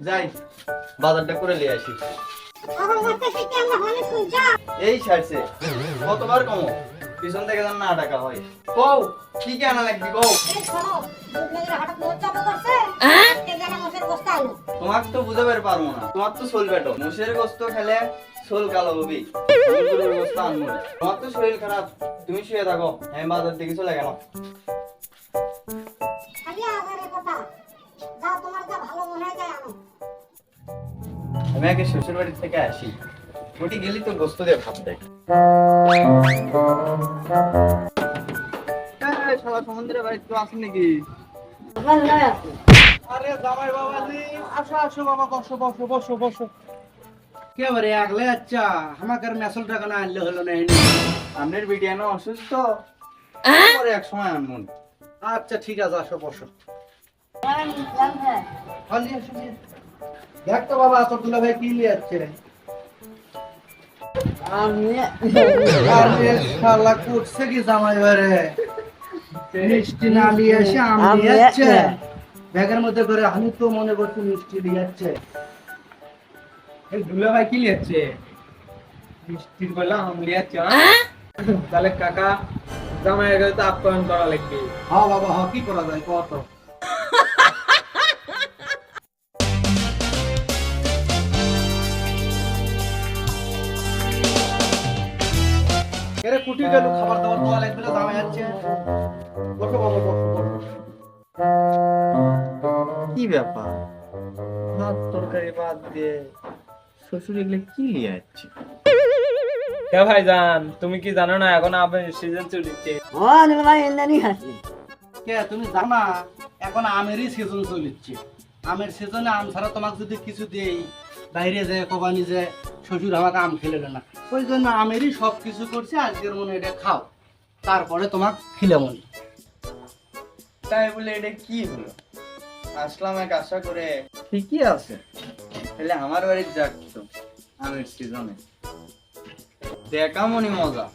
যাই বাজারটা করে নিয়ে আসি। এই ছাড়ছে কতবার কমো? পিছন থেকে যেন না টাকা হয়। কও কি কি আনা লাগবে কও? তোমাক তো বুঝাবার পারব না। তোমার তো সোল বেটো। মুসের গোস্ত খেলে সোল কালো হবি। গোস্ত আনব না। তোমার তো শরীর খারাপ। তুমি শুয়ে থাকো। আমি বাজার থেকে চলে গেলাম। আমি আগে শ্বশুর বাড়ি থেকে আসি। ওটি গেলি তো গোস্ত দিয়ে ভাত দেয়। সমুদ্রের বাড়ি তো আসেন নাকি? আরে জামাই বাবাজি আসো আসো বাবা বসো বসো বসো বসো। কে বারে আগলে আচ্ছা? আমাকে মেসল টাকা না আনলে হলো না আপনার বিটিয়ানো অসুস্থ? পরে এক সময় আনমন? আচ্ছা ঠিক আছে আসো বসো। হলি আসো নিয়ে। দেখ তো বাবা তোর দুলা ভাই কি নিয়ে যাচ্ছে আরে শালা করছে কি জামাই বারে মিষ্টি না নিয়ে এসে আম নিয়ে যাচ্ছে ব্যাগের মধ্যে করে আমি তো মনে করছি মিষ্টি নিয়ে যাচ্ছে। এই দুলা ভাই কি লিয়াচ্ছে? মিষ্টির বললাম আম লিয়াচ্ছে তাহলে কাকা জামাই আগে তো আপ্যায়ন করা লাগবে। হ্যাঁ বাবা হ্যাঁ কি করা যায়? কত? এরে কুটি গেল খাবার দাবার দেওয়া লাগবে না দামে যাচ্ছে। বসো বাবা বসো বসো। কি ব্যাপার? ভাত তরকারি বাদ দিয়ে শ্বশুর এগুলো কি যাচ্ছে কে ভাই জান তুমি কি জানো না এখন আমের সিজন চলছে? কে তুমি জানা এখন আমেরই সিজন আমের সিজনে আম ছাড়া তোমাকে যদি কিছু দেই বাইরে যায় কবানি যে শ্বশুর আমাকে আম খেলে না। ওই জন্য আমেরই সব কিছু করছে আজকের মনে এটা খাও। তারপরে তোমাকে খিলে মনে তাই বলে এটা কি হলো? আসলাম এক আশা করে। ঠিকই আছে। তাহলে আমার বাড়ির যাক তো আমের সিজনে দেখা মনি মজা।